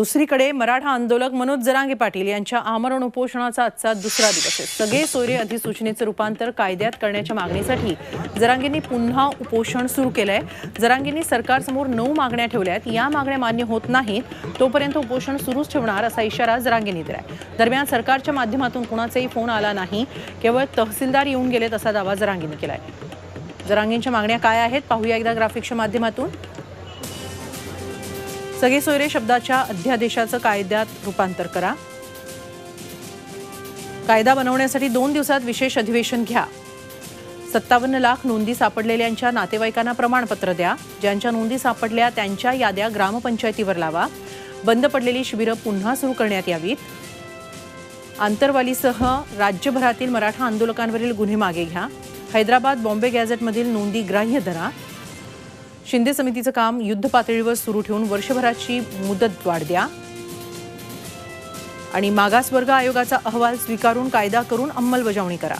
दुसरीकडे मराठा आंदोलक मनोज जरांगे पाटील यांच्या आमरण उपोषणाचा आजचा दुसरा दिवस आहे. सगळे सोयरे अधिसूचनेचं रूपांतर कायद्यात करण्याच्या मागणीसाठी जरांगेंनी पुन्हा उपोषण सुरू केलंय. जरांगेंनी सरकारसमोर नऊ मागण्या ठेवल्या आहेत या मागण्या मान्य होत नाहीत. तोपर्यंत उपोषण सुरूच ठेवणार असा इशारा जरांगेंनी दिलाय. दरम्यान सरकारच्या माध्यमातून कुणाचाही फोन आला नाही. केवळ तहसीलदार येऊन गेलेत असा दावा जरांगेंनी केलाय. जरांगेंच्या मागण्या काय आहेत? पाहूया एकदा ग्राफिक्सच्या माध्यमातून. सगळे सोयरे शब्दाच्या अध्यादेशाचं कायद्यात रूपांतर करा. कायदा बनवण्यासाठी दोन दिवसात विशेष अधिवेशन घ्या. सत्तावन्न लाख नोंदी सापडलेल्यांच्या नातेवाईकांना प्रमाणपत्र द्या. ज्यांच्या नोंदी सापडल्या त्यांच्या याद्या ग्रामपंचायतीवर लावा. बंद पडलेली शिबिरं पुन्हा सुरू करण्यात यावीत. आंतरवालीसह राज्यभरातील मराठा आंदोलकांवरील गुन्हे मागे घ्या. हैदराबाद बॉम्बे गॅझेटमधील नोंदी ग्राह्य धरा. शिंदे समितीचं काम युद्ध पातळीवर सुरू ठेवून वर्षभराची मुदत वाढ द्या. आणि मागासवर्ग आयोगाचा अहवाल स्वीकारून कायदा करून अंमलबजावणी करा.